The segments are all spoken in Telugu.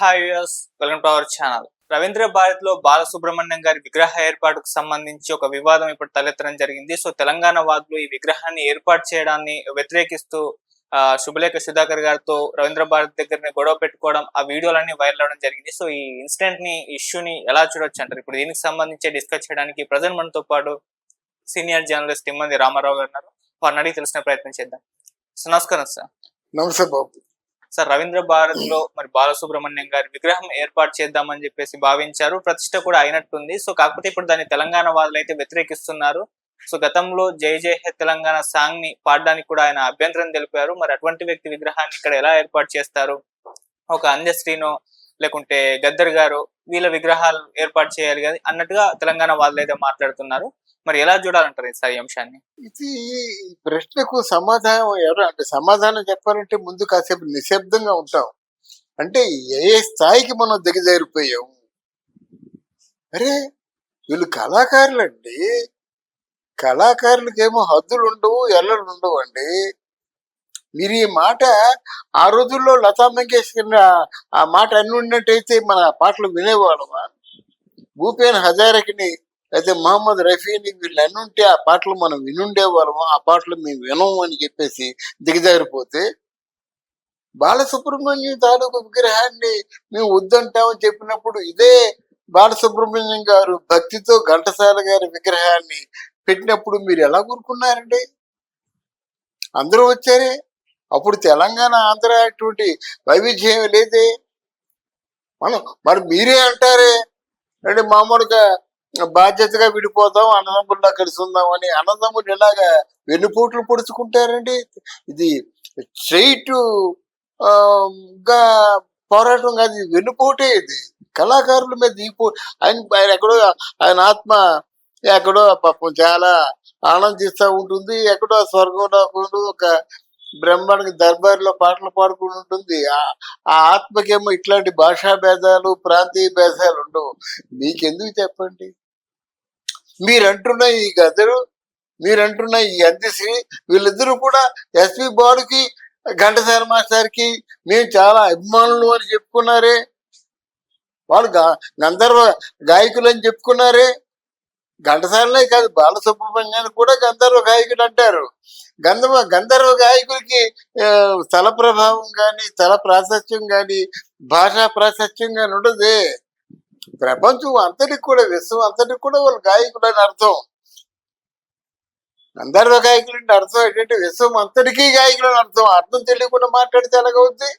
Hi welcome to our channel. Ravindra భారత్లో బాలసుబ్రహ్మణ్యం గారి విగ్రహ ఏర్పాటుకు సంబంధించి ఒక వివాదం ఇప్పుడు తలెత్తడం జరిగింది. సో తెలంగాణ వాదులు ఈ విగ్రహాన్ని ఏర్పాటు చేయడాన్ని వ్యతిరేకిస్తూ ఆ, శుభలేఖ సుధాకర్ గారితో రవీంద్ర భారత్ దగ్గర గొడవ పెట్టుకోవడం ఆ వీడియోలన్నీ వైరల్ అవడం జరిగింది. సో ఈ ఇన్సిడెంట్ని ఇష్యూని ఎలా చూడొచ్చు అంటారు? ఇప్పుడు దీనికి సంబంధించి డిస్కస్ చేయడానికి ప్రజెంట్ మనతో పాటు సీనియర్ జర్నలిస్ట్ ఇమ్మంది రామారావు గారు ఉన్నారు. వారిని అడిగి తెలిసిన ప్రయత్నం చేద్దాం. సో నమస్కారం సార్. నమస్తే బాబు. సార్ రవీంద్ర భారత్లో మరి బాలసుబ్రహ్మణ్యం గారి విగ్రహం ఏర్పాటు చేద్దామని చెప్పేసి భావించారు. ప్రతిష్ట కూడా అయినట్టుంది. సో కాకపోతే ఇప్పుడు దాన్ని తెలంగాణ వాదులు అయితే వ్యతిరేకిస్తున్నారు. సో గతంలో జై జై హే తెలంగాణ సాంగ్ని పాడడానికి కూడా ఆయన అభ్యంతరం తెలిపారు. మరి అటువంటి వ్యక్తి విగ్రహాన్ని ఇక్కడ ఎలా ఏర్పాటు చేస్తారు? ఒక అంజశ్రీనో లేకుంటే గద్దర్ గారు వీళ్ళ విగ్రహాలు ఏర్పాటు చేయాలి కానీ అన్నట్టుగా తెలంగాణ వాళ్ళు అయితే మాట్లాడుతున్నారు. మరి ఎలా చూడాలంటారు సార్ ఈ అంశాన్ని? ఇది ఈ ప్రశ్నకు సమాధానం ఎవరు అంటే సమాధానం చెప్పాలంటే ముందు కాసేపు నిశ్శబ్దంగా ఉంటాం. అంటే ఏ స్థాయికి మనం దిగజారిపోయాం? అరే వీళ్ళు కళాకారులండి. కళాకారులకేమో హద్దులు ఉండవు ఎల్లలు ఉండవు అండి మీరు ఈ మాట ఆ రోజుల్లో లతా మంగేష్కర్ ఆ- మాట అన్ని ఉన్నట్టయితే మన పాటలు వినేవాళ్ళమా? భూపేన్ హజారకిని అయితే మహమ్మద్ రఫీని వీళ్ళు అన్ని ఉంటే ఆ పాటలు మనం వినుండేవాళ్ళము? ఆ పాటలు మేము వినము అని చెప్పేసి దిగజారిపోతే బాలసుబ్రహ్మణ్యం తాలూకు విగ్రహాన్ని మేము వద్దంటామని చెప్పినప్పుడు ఇదే బాలసుబ్రహ్మణ్యం గారు భక్తితో ఘంటసాల గారి విగ్రహాన్ని పెట్టినప్పుడు మీరు ఎలా కూరుకున్నారండి అందరూ వచ్చారే? అప్పుడు తెలంగాణ ఆంధ్ర అటువంటి వైవిధ్యం లేదే. మనం మరి మీరే అంటారే? అంటే మామూలుగా బాధ్యతగా విడిపోతాం అన్నదమ్ముల్లా కలిసి ఉందాం అని అన్నదమ్ములు ఎలాగా వెన్నుపోట్లు పొడుచుకుంటారండి? ఇది స్ట్రైట్గా పోరాటం కాదు ఇది వెన్నుపోటే ఇది. కళాకారుల మీద ఈ పో ఆయన ఆయన ఎక్కడో ఆయన ఆత్మ ఎక్కడో పాపం చాలా ఆనందిస్తూ ఉంటుంది ఎక్కడో స్వర్గంలో ఒక బ్రహ్మానికి దర్బార్లో పాటలు పాడుకుంటుంది ఉంటుంది ఆ- ఆ ఆత్మకేమో ఇట్లాంటి భాషా భేదాలు ప్రాంతీయ భేదాలు ఉండవు. మీకెందుకు చెప్పండి? మీరంటున్న ఈ గద్దరు మీరంటున్న ఈ అంత్యశ్రీ వీళ్ళిద్దరూ కూడా ఎస్పి బాలుకి ఘంటసార మాస్టర్కి మేము చాలా అభిమానులు అని చెప్పుకున్నారే. వాళ్ళు గంధర్వ గాయకులు అని చెప్పుకున్నారే. ఘంటసాలనే కాదు బాలసుబ్రహ్మణ్యాన్ని కూడా గంధర్వ గాయకుడు అంటారు. గంధర్వ గంధర్వ గాయకుడికి స్థల ప్రభావం కానీ స్థల ప్రాశస్త్యం కానీ భాషా ప్రాశస్త్యం కానీ ఉండదు. ప్రపంచం అంతటికి కూడా విశ్వం అంతటికి కూడా వాళ్ళు గాయకుడు అని అర్థం. గంధర్వ గాయకులు అంటే అర్థం ఏంటంటే విశ్వం అంతటికీ గాయకులు అని అర్థం. అర్థం తెలియకుండా మాట్లాడితే ఎలాగవుద్ది?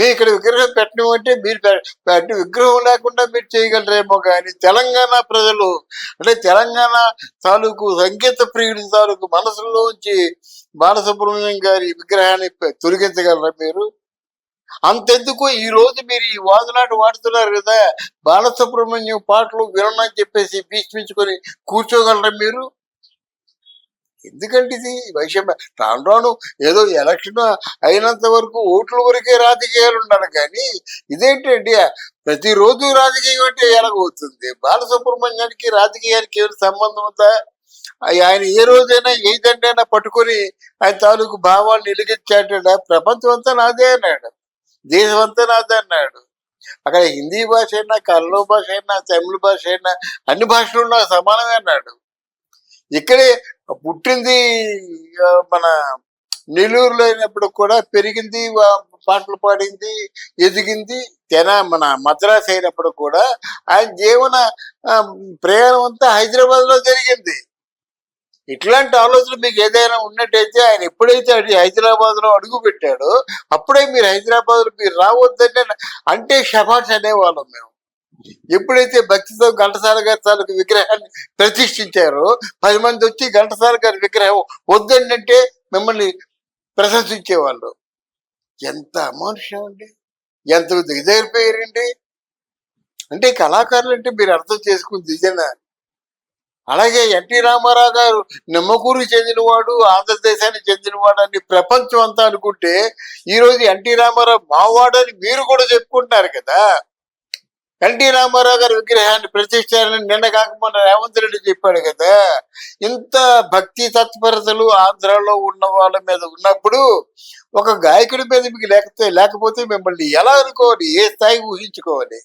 మేము ఇక్కడ విగ్రహం పెట్టినమంటే మీరు పెట్టి విగ్రహం లేకుండా మీరు చేయగలరేమో కానీ తెలంగాణ ప్రజలు అంటే తెలంగాణ తాలూకు సంగీత ప్రియుడి తాలూకు మనసులోంచి బాలసుబ్రహ్మణ్యం గారి విగ్రహాన్ని తొలగించగలరా మీరు? అంతెందుకు ఈ రోజు మీరు ఈ వాదులాట వాడుతున్నారు కదా బాలసుబ్రహ్మణ్యం పాటలు వినని చెప్పేసి భీష్మించుకొని కూర్చోగలరా మీరు? ఎందుకంటే ఇది వైషమ్య రాను రాను ఏదో ఎలక్షన్ అయినంత వరకు ఓట్ల వరకే రాజకీయాలు ఉండాలి కానీ ఇదేంటండి? ప్రతిరోజు రాజకీయం అంటే ఎలాగవుతుంది? బాలసుబ్రహ్మణ్యానికి రాజకీయానికి ఏమి సంబంధం ఉందా? ఆయన ఏ రోజైనా ఏ పట్టుకొని ఆయన తాలూకు భావాలను నిలిగించాడ ప్రపంచం అంతా నాదే అన్నాడు. దేశం అంతా నాదే అన్నాడు. అక్కడ హిందీ భాష అయినా కన్నడ భాష అయినా తమిళ భాష అయినా అన్ని భాషలు నాకు సమానమే అన్నాడు. ఇక్కడే పుట్టింది మన నెల్లూరులో అయినప్పుడు కూడా పెరిగింది పాటలు పాడింది ఎదిగింది. తెన మన మద్రాసు అయినప్పుడు కూడా ఆయన జీవన ప్రయాణం అంతా హైదరాబాద్లో జరిగింది. ఇట్లాంటి ఆలోచన మీకు ఏదైనా ఉన్నట్టయితే ఆయన ఎప్పుడైతే హైదరాబాద్లో అడుగు పెట్టాడో అప్పుడే మీరు హైదరాబాద్లో మీరు రావద్దంటే అంటే షబాట్స్ అనేవాళ్ళం మేము. ఎప్పుడైతే భక్తితో ఘంటసాల గారి తాలూకు విగ్రహాన్ని ప్రతిష్ఠించారో పది మంది వచ్చి ఘంటసాల గారి విగ్రహం వద్దంటే మిమ్మల్ని ప్రశంసించేవాళ్ళు. ఎంత అమానుషం అండి ఎంత దిగజారిపోయారండి. అంటే కళాకారులు అంటే మీరు అర్థం చేసుకుని దిజన అలాగే ఎన్టీ రామారావు గారు నిమ్మకూరు చెందినవాడు ఆంధ్రదేశానికి చెందినవాడు అని ప్రపంచం అంతా అనుకుంటే ఈరోజు ఎన్టీ రామారావు మావాడు అని మీరు కూడా చెప్పుకుంటున్నారు కదా. ఎన్టీ రామారావు గారి విగ్రహాన్ని ప్రతిష్టారని నిన్న కాకపోతే రేవంత్ రెడ్డి చెప్పాడు కదా. ఇంత భక్తి తత్పరతలు ఆంధ్రాలో ఉన్న వాళ్ళ మీద ఉన్నప్పుడు ఒక గాయకుడి మీద మీకు లేకపోతే లేకపోతే మిమ్మల్ని ఎలా అనుకోవాలి? ఏ స్థాయి ఊహించుకోవాలి?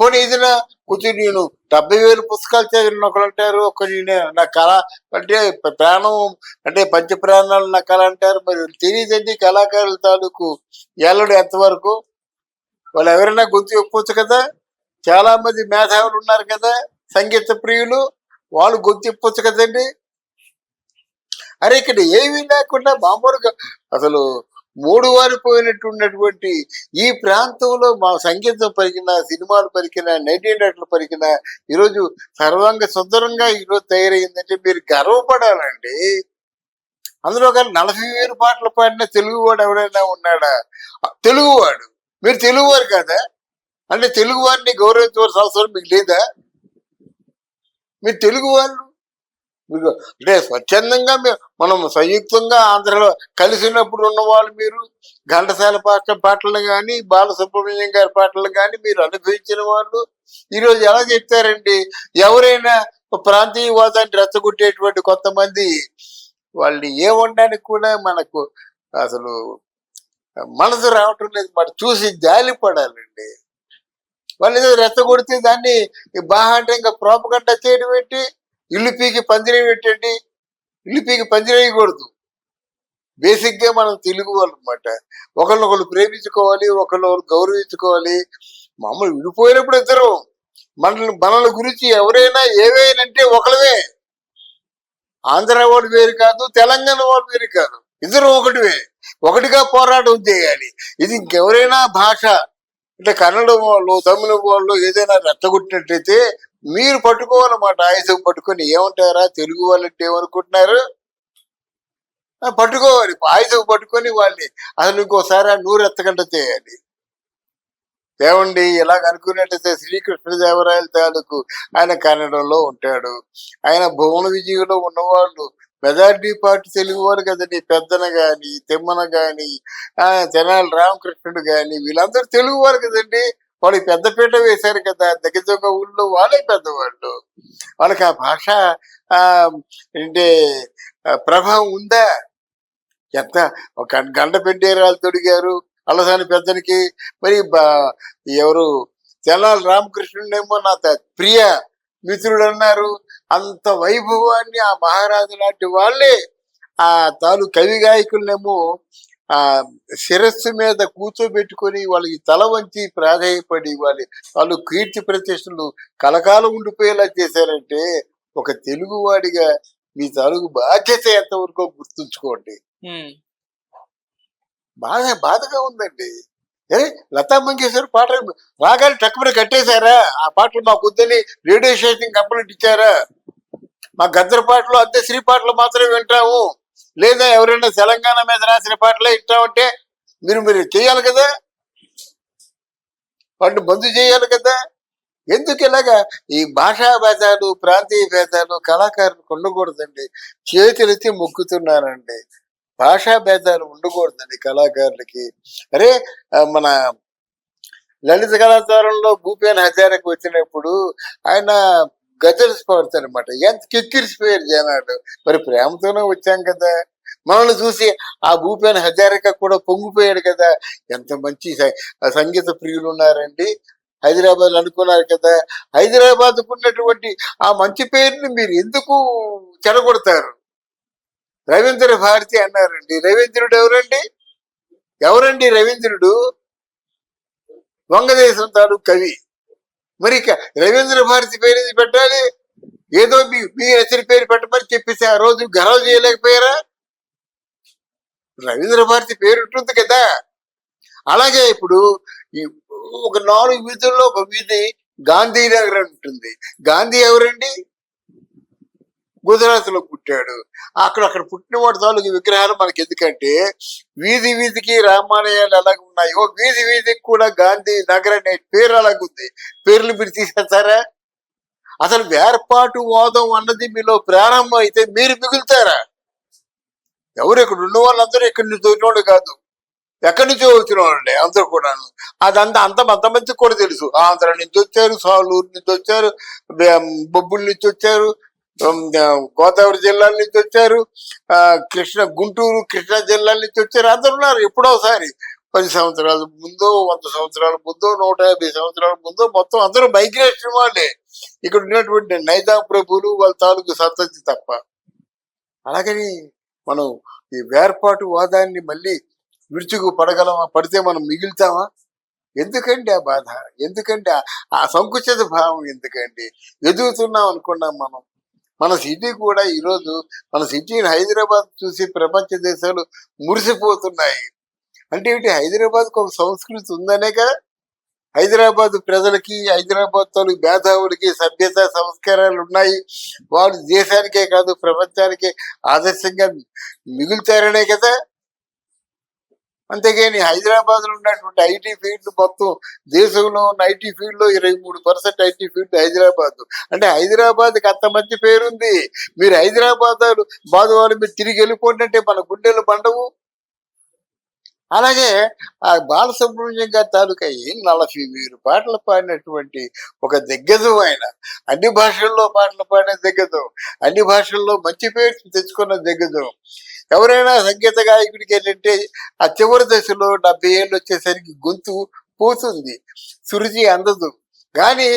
పోనీ ఏదైనా కొంచెం నేను డెబ్బై వేలు పుస్తకాలు చదివిన ఒకరు అంటారు ఒక నేను నా కళ అంటే ప్రాణం అంటే పంచ ప్రాణాలు నా కళ అంటారు మరి తెలియదండి కళాకారుల తాలూకు ఎల్లడు ఎంతవరకు? వాళ్ళు ఎవరైనా గొంతు చెప్పొచ్చు కదా? చాలా మంది మేధావులు ఉన్నారు కదా? సంగీత ప్రియులు వాళ్ళు గొంతు చెప్పొచ్చు కదండి? అరే ఇక్కడ ఏమీ లేకుండా మామూలుగా అసలు మూడు వారిపోయినట్టున్నటువంటి ఈ ప్రాంతంలో మా సంగీతం పరికిన సినిమాలు పరికిన నైన్టీన్ పరికిన ఈరోజు సర్వాంగ సుందరంగా ఈరోజు తయారైందంటే మీరు గర్వపడాలండి. అందులో కానీ నలభై వేలు పాటలు పాడిన తెలుగువాడు ఎవరైనా ఉన్నాడా? తెలుగువాడు. మీరు తెలుగువారు కదా? అంటే తెలుగు వారిని గౌరవించవలసిన అవసరం మీకు లేదా? మీరు తెలుగు వాళ్ళు మీకు అంటే స్వచ్ఛందంగా మనం సంయుక్తంగా ఆంధ్రలో కలిసినప్పుడు ఉన్న వాళ్ళు మీరు ఘంటసాల పాట పాటలు కానీ బాలసుబ్రహ్మణ్యం గారి పాటలు కానీ మీరు అనుభవించిన వాళ్ళు. ఈరోజు ఎలా చెప్తారండి? ఎవరైనా ప్రాంతీయవాదాన్ని రెచ్చగొట్టేటువంటి కొంతమంది వాళ్ళని ఉండడానికి కూడా మనకు అసలు మనసు రావటం లేదు మరి చూసి జాలి పడాలండి. వాళ్ళు ఏదో రెచ్చగొడితే దాన్ని బాగంటే ఇంకా ప్రోపగంట చేయడం ఏంటి ఇల్లు పీకి పందిరి పెట్టండి. ఇల్లు పీకి పందిరి వేయకూడదు. బేసిక్గా మనం తెలుగు వాళ్ళు అనమాట ఒకళ్ళొకళ్ళు ప్రేమించుకోవాలి ఒకరినొకరు గౌరవించుకోవాలి. మామూలు విడిపోయినప్పుడు ఇద్దరు. మనల్ని మనల గురించి ఎవరైనా ఏవైనంటే ఒకళ్ళవే ఆంధ్ర వాళ్ళు వేరు కాదు తెలంగాణ వాళ్ళు వేరు కాదు. ఇద్దరు ఒకటివే. ఒకటిగా పోరాటం చేయాలి. ఇది ఇంకెవరైనా భాష అంటే కన్నడ వాళ్ళు తమిళ వాళ్ళు ఏదైనా రెచ్చగొట్టినట్టయితే మీరు పట్టుకోవాలన్నమాట ఆయుధం పట్టుకొని ఏమంటారా? తెలుగు వాళ్ళంటే ఏమనుకుంటున్నారు? పట్టుకోవాలి. ఆయుధం పట్టుకొని వాళ్ళని అసలు ఇంకోసారి ఆ నూరు ఎత్తగంట చేయాలి. ఏమండి ఇలాగ అనుకున్నట్టయితే శ్రీకృష్ణదేవరాయల తాలూకు ఆయన కన్నడంలో ఉంటాడు. ఆయన భువన విజయంలో ఉన్నవాళ్ళు మెజార్టీ పార్టీ తెలుగు వారు కదండి పెద్దన గాని తిమ్మన గాని ఆ తెనాలి రామకృష్ణుడు గాని వీళ్ళందరూ తెలుగు వారు కదండి. వాళ్ళకి పెద్దపీట వేశారు కదా దగ్గర ఊళ్ళో వాళ్ళే పెద్దవాళ్ళు. వాళ్ళకి ఆ భాష ఆ అంటే ప్రభావం ఉందా? ఎంత ఒక గంట పెట్టేరాలు తొడిగారు అలసాని పెద్దనికి. మరి బా- ఎవరు? తెనాలి రామకృష్ణుడేమో నా ప్రియ మిత్రుడు అన్నారు అంత వైభవాన్ని ఆ మహారాజు లాంటి వాళ్ళే. ఆ తాలూ కవి గాయకులనేమో ఆ శిరస్సు మీద కూర్చోబెట్టుకొని వాళ్ళకి తల వంచి ప్రాధాయపడి వాళ్ళ. వాళ్ళు కీర్తి ప్రతిష్టలు కలకాలం ఉండిపోయేలా చేశారంటే ఒక తెలుగువాడిగా మీ తాలూకు బాధ్యత ఎంతవరకు గుర్తుంచుకోండి. బాధ బాధగా ఉందండి. లతా మంగేశ్వర్ పాట రాగానే టక్కున కట్టేశారా? ఆ పాటలు మాకు వద్దని రేడియో స్టేషన్ కంప్లైంట్ ఇచ్చారా? మా గద్దర పాటలు అంతే శ్రీ పాటలు మాత్రమే వింటాము. లేదా ఎవరైనా తెలంగాణ మీద రాసిన పాటలే వింటామంటే మీరు మీరు చేయాలి కదా? వాటిని బంద్ చేయాలి కదా? ఎందుకు ఇలాగా? ఈ భాషా భేదాలు ప్రాంతీయ భేదాలు కళాకారులు ఉండకూడదండి చేతులెత్తి మొక్కుతున్నారండి. భాషా భేదాలు ఉండకూడదండి కళాకారులకి. అరే మన లలిత కళాచారంలో భూపేన్ హజారకు వచ్చినప్పుడు ఆయన గజల్స్ పాడతారనమాట ఎంత కిక్కిరిసిపోయారు జనాలు. మరి ప్రేమతోనే వచ్చాం కదా. మనల్ని చూసి ఆ భూపేన్ హజారిక కూడా పొంగిపోయాడు కదా. ఎంత మంచి సంగీత ప్రియులు ఉన్నారండి. హైదరాబాద్ అనుకున్నారు కదా. హైదరాబాద్ ఉన్నటువంటి ఆ మంచి పేరుని మీరు ఎందుకు చెడగొడతారు రవీంద్ర భారతి అన్నారండి. రవీంద్రుడు ఎవరండి? ఎవరండి రవీంద్రుడు? వంగదేశం తాలూకు కవి. మరి రవీంద్ర భారతి పేరు పెట్టాలి? ఏదో మీ మీ రచన పేరు పెట్టమని చెప్పేసి ఆ రోజు గర్వం చేయలేకపోయారా? రవీంద్ర భారతి పేరు ఉంటుంది కదా. అలాగే ఇప్పుడు ఈ ఒక నాలుగు వీధుల్లో ఒక వీధి గాంధీనగర్ అని ఉంటుంది. గాంధీ ఎవరండి? గుజరాత్లో పుట్టాడు. అక్కడ అక్కడ పుట్టిన వాడు తాలూకు విగ్రహాలు మనకి ఎందుకంటే వీధి వీధికి రామాలయాలు ఎలాగ ఉన్నాయో వీధి వీధికి కూడా గాంధీ నగర్ అనే పేరు అలాగుంది పేర్లు మీరు తీసేస్తారా? అసలు వేర్పాటు వాదం అన్నది మీలో ప్రారంభం అయితే మీరు మిగులుతారా? ఎవరు ఇక్కడ ఉన్న వాళ్ళందరూ ఇక్కడ నుంచి వచ్చినోడు కాదు. ఎక్కడి నుంచో వచ్చిన వాళ్ళండి అందరూ కూడా అదంతా అంత అంతమందికి కూడా తెలుసు. ఆంధ్ర నుంచి వచ్చారు సాలూరు నుంచి వచ్చారు బొబ్బుల నుంచి వచ్చారు గోదావరి జిల్లాల నుంచి వచ్చారు. ఆ, కృష్ణ గుంటూరు కృష్ణా జిల్లాల నుంచి వచ్చారు. అందరు ఉన్నారు. ఎప్పుడో ఒకసారి పది సంవత్సరాల ముందో వంద సంవత్సరాల ముందో నూట యాభై సంవత్సరాల ముందు మొత్తం అందరూ మైగ్రేషన్ వాళ్ళే. ఇక్కడ ఉన్నటువంటి నైదా ప్రభులు వాళ్ళ తాలూకు సంతతి తప్ప. అలాగని మనం ఈ వేర్పాటు వాదాన్ని మళ్ళీ విరుచుకు పడగలమా? పడితే మనం మిగులుతామా? ఎందుకండి ఆ బాధ? ఎందుకండి ఆ- ఆ సంకుచిత భావం ఎందుకండి? ఎదుగుతున్నాం అనుకున్నాం మనం. మన సిటీ కూడా ఈరోజు మన సిటీని హైదరాబాద్ చూసి ప్రపంచ దేశాలు మురిసిపోతున్నాయి. అంటే ఏంటి హైదరాబాద్కి ఒక సంస్కృతి ఉందనే కదా? హైదరాబాద్ ప్రజలకి హైదరాబాద్ తోలు మేధావులకి సభ్యత సంస్కారాలు ఉన్నాయి. వాళ్ళు దేశానికే కాదు ప్రపంచానికే ఆదర్శంగా మిగులుతారనే కదా? అంతేగాని హైదరాబాద్లో ఉన్నటువంటి ఐటీ ఫీల్డ్ మొత్తం దేశంలో ఉన్న ఐటీ ఫీల్డ్లో ఇరవై మూడు పర్సెంట్ ఐటీ ఫీల్డ్ హైదరాబాద్. అంటే హైదరాబాద్కి అంత మంచి పేరుంది. మీరు హైదరాబాద్ బాధ వాళ్ళు మీరు తిరిగి వెళ్ళిపోండి అంటే మన గుండెలు పండవు అలాగే ఆ బాలసుబ్రహ్మణ్యం గారి తాలూకా ఏం నలభై వేలు పాటలు పాడినటువంటి ఒక దిగ్గజం ఆయన. అన్ని భాషల్లో పాటలు పాడిన దిగ్గజం. అన్ని భాషల్లో మంచి పేరు తెచ్చుకున్న దిగ్గజం. ఎవరైనా సంగీత గాయకుడికి ఏంటంటే ఆ చివరి దశలో డెబ్బై ఏళ్ళు వచ్చేసరికి గొంతు పోతుంది శృతి అందదు. కానీ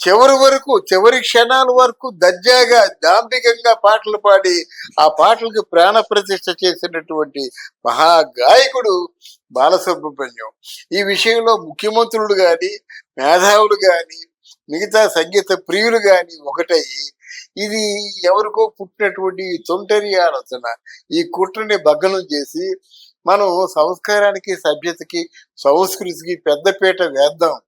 చివరి వరకు చివరి క్షణాల వరకు దర్జాగా దాంభికంగా పాటలు పాడి ఆ పాటలకు ప్రాణ ప్రతిష్ఠ చేసినటువంటి మహా గాయకుడు బాలసుబ్రహ్మణ్యం. ఈ విషయంలో ముఖ్యమంత్రులు కానీ మేధావులు కానీ మిగతా సంగీత ప్రియులు కానీ ఒకటయ్యి ఇది ఎవరికో పుట్టినటువంటి తొంటరి ఆలోచన. ఈ కుట్రని భగ్నం చేసి మనం సంస్కారానికి సభ్యతకి సంస్కృతికి పెద్దపీట వేద్దాం.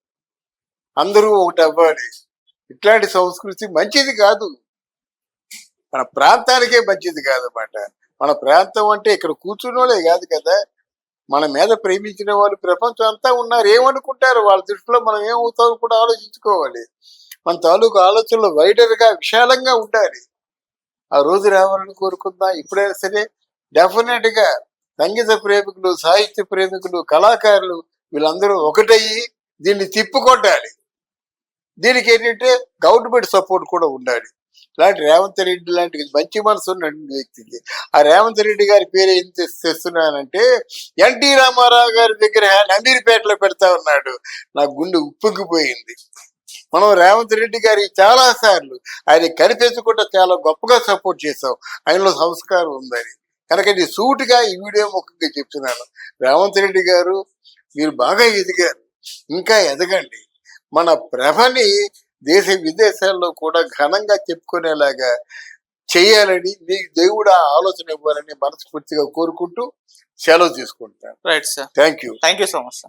అందరూ ఒకటి అవ్వాలి. ఇట్లాంటి సంస్కృతి మంచిది కాదు. మన ప్రాంతానికే మంచిది కాదన్నమాట. మన ప్రాంతం అంటే ఇక్కడ కూర్చున్న వాళ్ళే కాదు కదా. మన మీద ప్రేమించిన వాళ్ళు ప్రపంచం అంతా ఉన్నారు. ఏమనుకుంటారు? వాళ్ళ దృష్టిలో మనం ఏమవుతామో కూడా ఆలోచించుకోవాలి. మన తాలూకు ఆలోచనలు వైడర్గా విశాలంగా ఉండాలి. ఆ రోజు రావాలని కోరుకుందాం. ఇప్పుడైనా సరే డెఫినెట్గా సంగీత ప్రేమికులు సాహిత్య ప్రేమికులు కళాకారులు వీళ్ళందరూ ఒకటయ్యి దీన్ని తిప్పుకొట్టాలి. దీనికి ఏంటంటే గవర్నమెంట్ సపోర్ట్ కూడా ఉండాలి. ఇలాంటి రేవంత్ రెడ్డి లాంటి మంచి మనసు ఉన్నటువంటి వ్యక్తికి. ఆ రేవంత్ రెడ్డి గారి పేరు ఏం తెస్తున్నానంటే ఎన్టీ రామారావు గారి దగ్గర అమీర్పేటలో పెడతా ఉన్నాడు. నా గుండె ఉప్పొంగిపోయింది. మనం రేవంత్ రెడ్డి గారికి చాలా సార్లు ఆయన కనిపించకుండా చాలా గొప్పగా సపోర్ట్ చేసాం ఆయనలో సంస్కారం ఉందని కనుక ఇది సూటిగా ఈ వీడియో ముఖంగా చెప్తున్నాను. రేవంత్ రెడ్డి గారు మీరు బాగా ఎదిగారు. ఇంకా ఎదగండి. మన ప్రభని దేశ విదేశాల్లో కూడా ఘనంగా చెప్పుకునేలాగా చేయాలని మీకు దేవుడు ఆ ఆలోచన ఇవ్వాలని మనస్ఫూర్తిగా కోరుకుంటూ సెలవు తీసుకుంటాను. Right sir thank you thank you so much sir